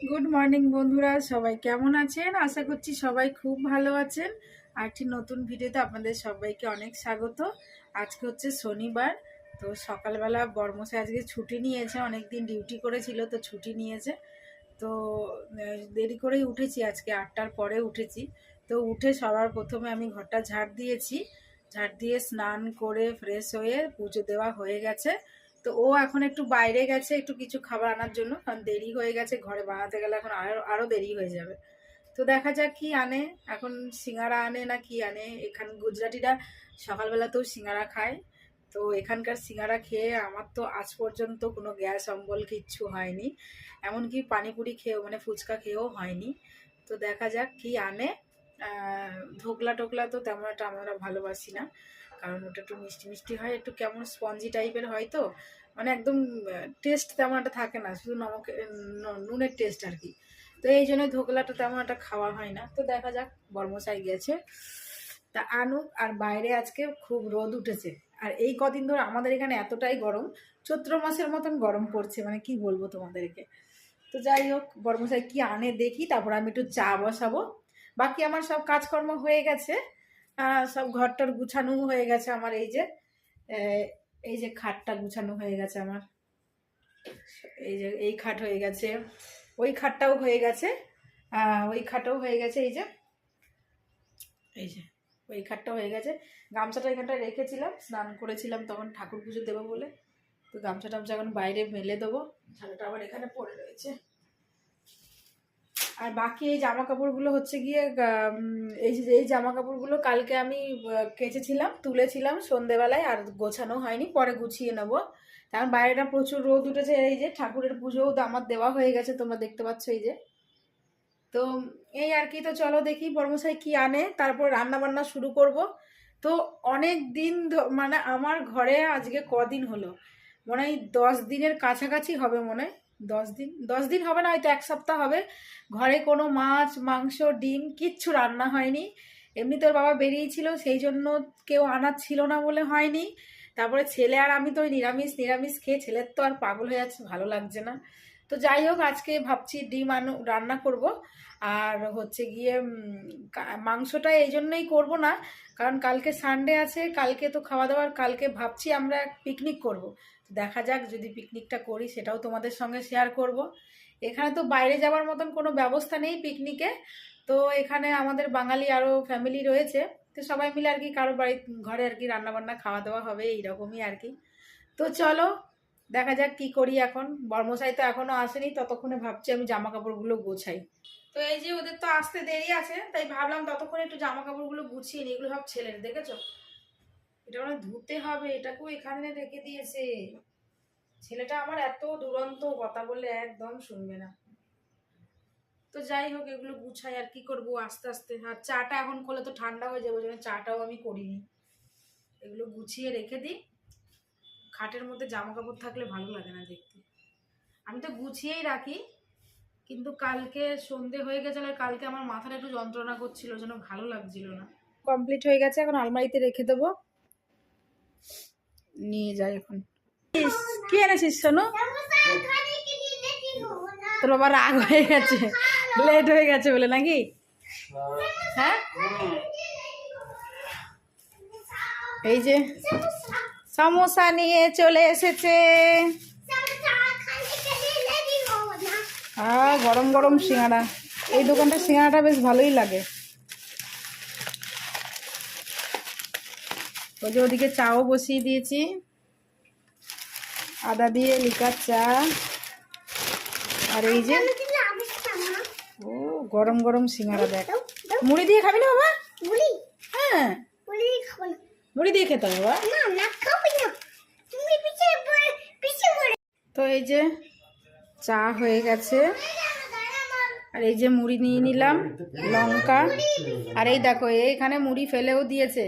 Good morning বন্ধুরা। সবাই কেমন আছেন? আশা করছি সবাই খুব ভালো আছেন। আর একটি নতুন ভিডিওতে আপনাদের সবাইকে অনেক স্বাগত। আজকে হচ্ছে শনিবার, তো সকালবেলা বর্মশাই আজকে ছুটি নিয়েছে অনেক দিন ডিউটি করেছিল, তো ছুটি নিয়েছে। তো দেরি করেই উঠেছি আজকে, আটটার পরে উঠেছি। তো উঠে সবার প্রথমে আমি ঘরটা ঝাড় দিয়েছি। ঝাড় দিয়ে স্নান করে ফ্রেশ হয়ে পুজো দেওয়া হয়ে গেছে। তো ও এখন একটু বাইরে গেছে একটু কিছু খাবার আনার জন্য, কারণ দেরি হয়ে গেছে, ঘরে বানাতে গেলে এখন আরও আরও দেরি হয়ে যাবে। তো দেখা যাক কি আনে, এখন সিঙ্গারা আনে না কি আনে, এখান গুজরাটিরা সকালবেলাতেও সিঙ্গারা খায়। তো এখানকার সিঙ্গারা খেয়ে আমার তো আজ পর্যন্ত কোনো গ্যাস, অম্বল কিচ্ছু হয়নি। এমনকি পানিপুরি খেয়েও মানে ফুচকা খেয়েও হয়নি। তো দেখা যাক কি আনে। ধোকলা টোকলা তো তেমন একটা আমরা ভালোবাসি না, কারণ ওটা একটু মিষ্টি মিষ্টি হয়, একটু কেমন স্পঞ্জি টাইপের হয় তো। মানে একদম টেস্ট তেমন একটা থাকে না, শুধু নমকে নুনের টেস্ট আর কি। তো এই জন্য ধোকলাটা তেমন একটা খাওয়া হয় না। তো দেখা যাক, বর্মশাই গেছে। তা আনুক, আর বাইরে আজকে খুব রোদ উঠেছে। আর এই কদিন ধরে আমাদের এখানে এতটাই গরম, চৈত্র মাসের মতন গরম পড়ছে মানে কি বলব তোমাদেরকে। তো যাই হোক, বর্মশাই কি আনে দেখি, তারপর আমি একটু চা বসাবো। বাকি আমার সব কাজকর্ম হয়ে গেছে। সব ঘরটার গুছানো হয়ে গেছে আমার এই যে এই যে খাটটা গুছানো হয়ে গেছে আমার। এই যে, এই খাট হয়ে গেছে। ওই খাটটাও হয়ে গেছে। ওই খাটও হয়ে গেছে, এই যে। এই যে, ওই খাটটা হয়ে গেছে। গামছাটা এখানটায় রেখেছিলাম, স্নান করেছিলাম তখন ঠাকুর পুজো দেবো বলে। তো গামছা টামছা এখন বাইরে মেলে দেবো, ঝাড়াটা আবার এখানে পড়ে রয়েছে। আর বাকি এই জামা কাপড়গুলো হচ্ছে গিয়ে এই যে, এই জামা কাপড়গুলো কালকে আমি কেচেছিলাম, তুলেছিলাম সন্ধেবেলায় আর গোছানো হয়নি, পরে গুছিয়ে নেব। কারণ বাইরেটা প্রচুর রোদ উঠেছে, এই যে ঠাকুরের পুজোও তো আমার দেওয়া হয়ে গেছে, তোমরা দেখতে পাচ্ছ এই যে। তো, এই আর কি, তো চলো দেখি বর্মশাই কি আনে, তারপর রান্না বান্না শুরু করব। তো অনেক দিন মানে আমার ঘরে আজকে কদিন হলো? মনে হয় দশ দিনের কাছাকাছি হবে মনে হয়। দশ দিন দশ দিন হবে না, হয়তো এক সপ্তাহ হবে। ঘরে কোনো মাছ, মাংস, ডিম কিচ্ছু রান্না হয়নি। এমনি তোর বাবা বেরিয়েছিল, সেই জন্য কেউ আনার ছিল না বলে হয়নি। তারপরে ছেলে আর আমি তো ওই নিরামিষ নিরামিষ খেয়ে ছেলের তো আর পাগল হয়ে যাচ্ছে, ভালো লাগছে না। তো যাই হোক, আজকে ভাবছি ডিম আনু, রান্না করব। আর হচ্ছে গিয়ে মাংসটা এই জন্যই করব না, কারণ কালকে সানডে আছে, কালকে তো খাওয়া দাওয়ার, কালকে ভাবছি আমরা পিকনিক করব। দেখা যাক, যদি পিকনিকটা করি, সেটাও তোমাদের সঙ্গে শেয়ার করব। এখানে তো বাইরে যাওয়ার মতন কোনো ব্যবস্থা নেই পিকনিকে তো এখানে আমাদের বাঙালি আরও ফ্যামিলি রয়েছে। তো সবাই মিলে আর কি, কারও বাড়ি, ঘরে আর কি রান্না বান্না খাওয়া দাওয়া হবে, এইরকমই আর কি। তো চলো দেখা যাক কি করি এখন। বর্মশাই তো এখনও আসেনি, ততক্ষণে ভাবছি আমি জামা কাপড়গুলো গোছাই। তো এই যে ওদের তো আসতে দেরি আছে, তাই ভাবলাম ততক্ষণে একটু জামা কাপড়গুলো গুছিয়ে নিই, এগুলো সব ছেলের, দেখেছ? এটা মানে ধুতে হবে, এটাকেও এখানে রেখে দিয়েছে। ছেলেটা আমার এত দুরন্ত কথা বললে একদম শুনবে না। তো যাই হোক, এগুলো গুছাই আর কি করব আস্তে আস্তে। আর চাটা এখন করলে তো ঠান্ডা হয়ে যাবে চাটাও আমি করিনি। এগুলো গুছিয়ে রেখে দিই। খাটের মধ্যে জামা কাপড় থাকলে ভালো লাগে না দেখতে। আমি তো গুছিয়েই রাখি কিন্তু কালকে সন্ধে হয়ে গেছে আর কালকে আমার মাথাটা একটু যন্ত্রণা করছিল যেন ভালো লাগছিল না। কমপ্লিট হয়ে গেছে এখন আলমারিতে রেখে দেবো। নিয়ে যাই এখন। ইস, কি এনেছিস শোনো তোর বাবা রাগ হয়ে গেছে লেট হয়ে গেছে বলে নাকি? হ্যাঁ? এই যে সমোসা নিয়ে চলে এসেছে। হ্যাঁ গরম গরম সিঙ্গাড়া। এই দোকানটা সিঙ্গাড়াটা বেশ ভালোই লাগে। ওই যে ওদিকে চাও বসিয়ে দিয়েছি। আদা দিয়ে লিকার চা। আর এই যে ও গরম গরম সিঙ্গারা দেখ। মুড়ি দিয়ে খাবি না বাবা? মুড়ি? হ্যাঁ। মুড়ি দিয়ে খেতে হবে বাবা। তো এই যে চা হয়ে গেছে। আর এই যে মুড়ি নিয়ে নিলাম, লঙ্কা। আর এই দেখো এখানে মুড়ি ফেলেও দিয়েছে।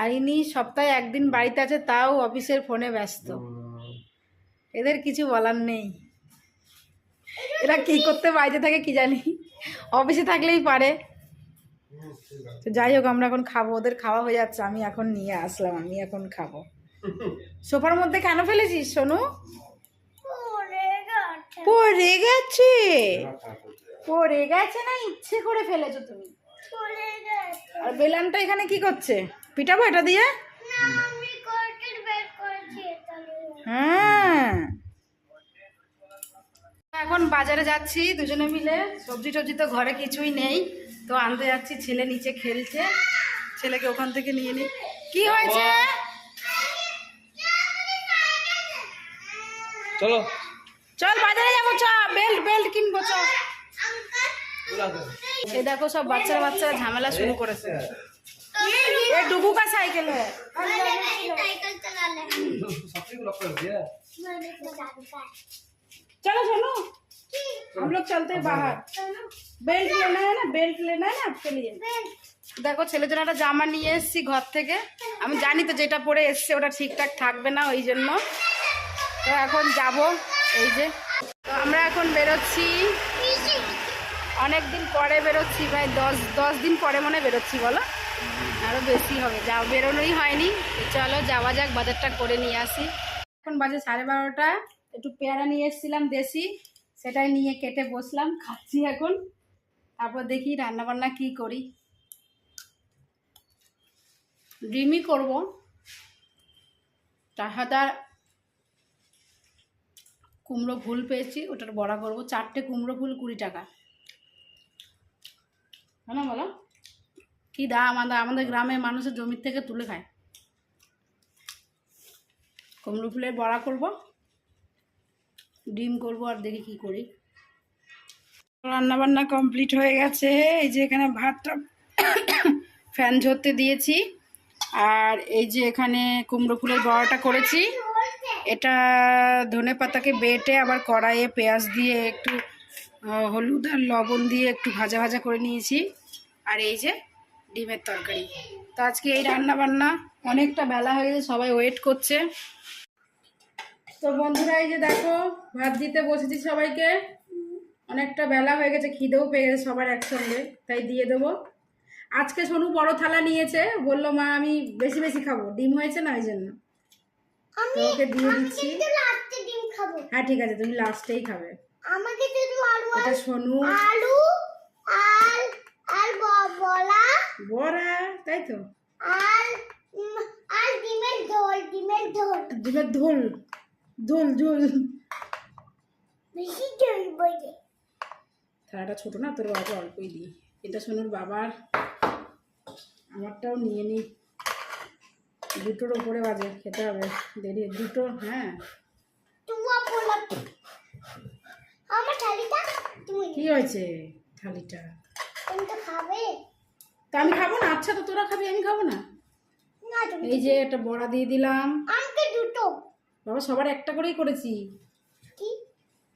আর ইনি সপ্তাহে একদিন বাড়িতে আছে, তাও অফিসের ফোনে ব্যস্ত। এদের কিছু বলার নেই। এরা কি করতে বাড়িতে থাকে কি জানি? অফিসে থাকলেই পারে। তো যাই হোক, আমরা এখন খাব। ওদের খাওয়া হয়ে যাচ্ছে, আমি এখন নিয়ে আসলাম, আমি এখন খাব। সোফার মধ্যে কেন ফেলেছিস, সোনু? পড়ে গেছে। পড়ে গেছে না ইচ্ছে করে ফেলেছো তুমি। আর বেলানটা এখানে কি করছে? পিটাবো এটা দিয়ে? হ্যাঁ। এখন বাজারে যাচ্ছি দুজনে মিলে। সবজি টবজি তো ঘরে কিছুই নেই। তো আনতে যাচ্ছি ছেলে নিচে খেলছে। ছেলেকে ওখান থেকে নিয়ে নি কি হয়েছে? চলো। চল বেল্ট বেল্ট কিনবো চ এই দেখো সব বাচ্চারা বাচ্চারা ঝামেলা শুরু করেছে এ डुबू का साइकिल है साइकिल चला ले सबसे लॉक कर दिया मैंने तो दादी का चलो चलो हम लोग चलते हैं बाहर बेल्ट लेना है ना बेल्ट लेना है ना आपके लिए দেখো ছেলের জন্য একটা জামা নিয়ে এসেছি ঘর থেকে আমি জানি তো যেটা পরে এসছে ওটা ঠিকঠাক থাকবে না ওই জন্য তো এখন যাব এই যে তো আমরা এখন বেরোচ্ছি। অনেক দিন পরে বেরোচ্ছি ভাই দশ দশ দিন পরে মনে বেরোচ্ছি, বলো? আরও বেশি হবে। যা, বেরোনোই হয়নি। চলো, যাওয়া যাক, বাজারটা করে নিয়ে আসি। এখন বাজে সাড়ে বারোটা। একটু পেয়ারা নিয়ে এসেছিলাম দেশি। সেটাই নিয়ে কেটে বসলাম, খাচ্ছি এখন। তারপর দেখি রান্নাবান্না কি করি। ডিমই করব। আর কুমড়ো ফুল পেয়েছি, ওটার বড়া করব। চারটে কুমড়ো ফুল কুড়ি টাকা। হ্যাঁ না বলো? কি দাম আমাদের আমাদের গ্রামের মানুষের জমির থেকে তুলে খায়। কুমড়ো ফুলের বড়া করব, ডিম করব আর দেখি কি করি। রান্না বান্না কমপ্লিট হয়ে গেছে। এই যে এখানে ভাতটা ফ্যান ঝরতে দিয়েছি। আর এই যে এখানে কুমড়ো ফুলের বড়াটা করেছি। এটা ধনে পাতাকে বেটে আবার কড়াইয়ে পেঁয়াজ দিয়ে একটু হলুদ আর লবণ দিয়ে একটু ভাজা ভাজা করে নিয়েছি। আর এই যে ডিমের তরকারি। তো আজকে এই রান্না বান্না অনেকটা বেলা হয়ে গেছে, সবাই ওয়েট করছে। তো বন্ধুরা, এই যে দেখো, ভাত দিতে বসেছি সবাইকে। অনেকটা বেলা হয়ে গেছে, খিদেও পেয়ে গেছে সবার একসঙ্গে, তাই দিয়ে দেবো। আজকে সোনু বড় থালা নিয়েছে, বলল, মা, আমি বেশি বেশি খাব। ডিম হয়েছে না ওই জন্য। তো ওকে দিয়ে দিচ্ছি। ডিম খাব। হ্যাঁ ঠিক আছে তুমি লাস্টেই খাবে। আমাকে শুধু আলু এটা সোনু। আলু আর আর বলা বড়া। তাই তো? আর আর ডিমের ঝোল ডিমের ঝোল। ডিমের ধুল ধুল ঝুল। বেশি ঝোল বলে থালাটা ছোট না তোর বাবা অল্পই দিই। এটা সোনুর বাবার। আমারটাও নিয়ে নিই দুটোর ওপরে বাজে খেতে হবে দেরি। দুটো হ্যাঁ। আমার থালিটা তুমি কি হয়েছে থালিটা? তুমি তো খাবে। তা আমি খাব না আচ্ছা তো তোরা খাবি আমি খাব না। এই যে একটা বড়া দিয়ে দিলাম। আমাকে দুটো। বাবা সবার একটা করেই করেছি। কি?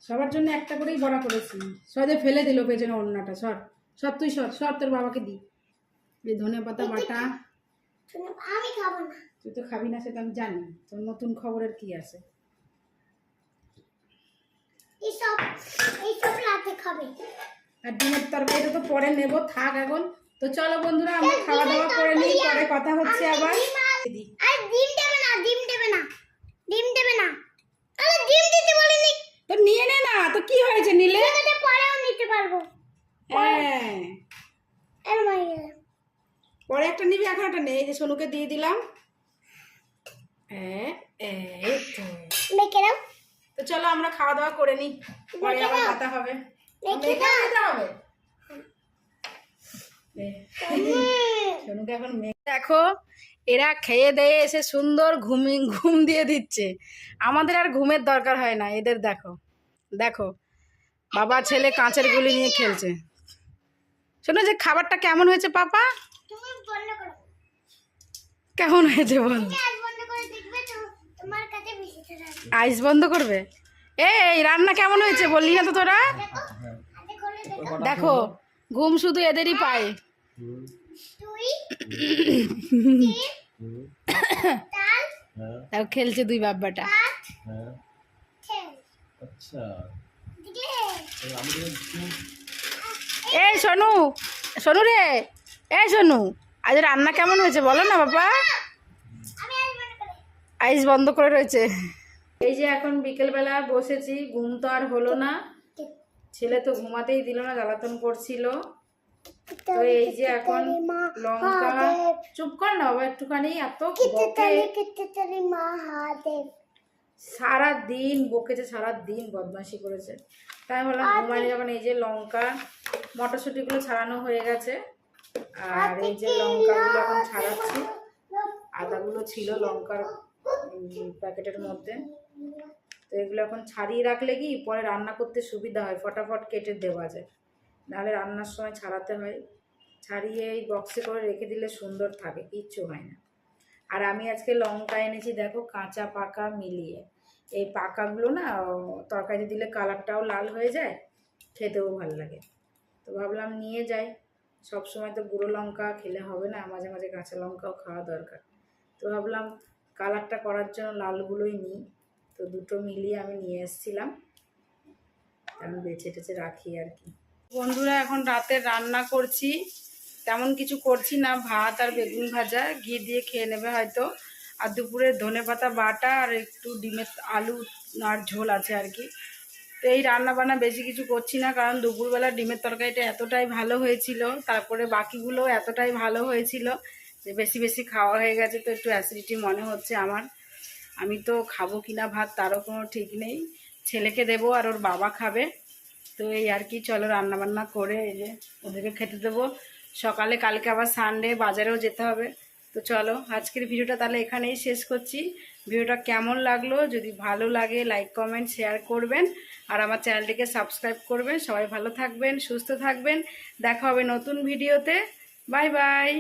সবার জন্য একটা করেই বড়া করেছি। সহজে ফেলে দিল পেছনে অন্যটা সর। সর তুই সর সর তোর বাবাকে দি। এই ধনে পাতা বাটা। আমি খাব না। তুই তো খাবি না সেটা আমি জানি। তোর নতুন খবরের কি আছে? রাতে খাবে। আর ডিমের তরকারিটা তো পরে নেব থাক এখন। তো চলো বন্ধুরা আমরা খাওয়া দাওয়া করে নিই পরে কথা হচ্ছে আবার। আর ডিম দেবে না ডিম দেবে না ডিম দেবে না। আরে ডিম দিতে বলিনি। তো নিয়ে নে না তো কি হয়েছে নিলে? এটা পরেও নিতে পারব। হ্যাঁ। এর মাইয়ে। পরে একটা নিবি এখন একটা নেই যে সোনুকে দিয়ে দিলাম। মেখে দাও। তো চলো আমরা খাওয়া দাওয়া করে নিই। পরে আবার কথা হবে। দেখি মেখে নিতে হবে? এখন মেখে দেখো এরা খেয়ে দিয়ে এসে সুন্দর ঘুমি ঘুম দিয়ে দিচ্ছে। আমাদের আর ঘুমের দরকার হয় না এদের দেখো। দেখো বাবা ছেলে কাঁচের গুলি নিয়ে খেলছে। শোনো যে খাবারটা কেমন হয়েছে পাপা? কেমন হয়েছে বল আজ বন্ধ করে দেখবে তো তোমার কাছে বেশি থাকবে আইস বন্ধ করবে? এই রান্না কেমন হয়েছে বললি না তো তোরা? দেখো ঘুম শুধু এদেরই পায়। তুই তাও খেলছে দুই বাব্বাটা হ্যাঁ। খেল। আচ্ছা। এই সোনু সোনু রে। এই সোনু আজ রান্না কেমন হয়েছে বলো না বাবা আমি আজ বন্ধ করে আইস বন্ধ করে রয়েছে। এই যে এখন বিকেলবেলা বসেছি ঘুম তো আর হলো না। ছেলে তো ঘুমাতেই দিল না জ্বালাতন করছিল। তো এই যে এখন লঙ্কা চুপ কর না বাবা একটুখানি এত সারা দিন বকেছে সারা দিন বদমাশি করেছে। তাই বললাম ঘুমাইনি যখন এই যে লঙ্কা মটরশুঁটিগুলো ছাড়ানো হয়ে গেছে। আর এই যে লঙ্কাগুলো এখন ছাড়াচ্ছি। আদাগুলো ছিল লঙ্কার প্যাকেটের মধ্যে। তো এগুলো এখন ছাড়িয়ে রাখলে কি পরে রান্না করতে সুবিধা হয়? ফটাফট কেটে দেওয়া যায়। নাহলে রান্নার সময় ছাড়াতে হয়। ছাড়িয়ে এই বক্সে করে রেখে দিলে সুন্দর থাকে, কিচ্ছু হয় না। আর আমি আজকে লঙ্কা এনেছি, দেখো কাঁচা পাকা মিলিয়ে। এই পাকাগুলো না তরকারি দিলে কালারটাও লাল হয়ে যায়, খেতেও ভালো লাগে। তো ভাবলাম নিয়ে যাই। সব সময় তো গুঁড়ো লঙ্কা খেলে হবে না, মাঝে মাঝে কাঁচা লঙ্কাও খাওয়া দরকার। তো ভাবলাম কালারটা করার জন্য লালগুলোই নিই। তো দুটো মিলিয়ে আমি নিয়ে এসেছিলাম। আমি বেছে টেছে রাখি আর কি। বন্ধুরা, এখন রাতে রান্না করছি। তেমন কিছু করছি না, ভাত আর বেগুন ভাজা। ঘি দিয়ে খেয়ে নেবে হয়তো। আর দুপুরে ধনে পাতা বাটা আর একটু ডিমের আলু আর ঝোল আছে আর কি। তো এই রান্না বান্না বেশি কিছু করছি না, কারণ দুপুরবেলা ডিমের তরকারিটা এতটাই ভালো হয়েছিল। তারপরে বাকিগুলো এতটাই ভালো হয়েছিল যে বেশি বেশি খাওয়া হয়ে গেছে তো একটু অ্যাসিডিটি মনে হচ্ছে আমার। আমি তো খাব কিনা ভাত তারও কোনো ঠিক নেই। ছেলেকে দেবো আর ওর বাবা খাবে। তো এই আর কি, চলো রান্না বান্না করে এই যে ওদেরকে খেতে দেবো। সকালে কালকে আবার সানডে বাজারেও যেতে হবে। তো চলো আজকের ভিডিওটা তাহলে এখানেই শেষ করছি। ভিডিওটা কেমন লাগল, যদি ভালো লাগে লাইক কমেন্ট শেয়ার করবেন। আর আমার চ্যানেলটিকে সাবস্ক্রাইব করবেন। সবাই ভালো থাকবেন, সুস্থ থাকবেন। দেখা হবে নতুন ভিডিওতে। Bye bye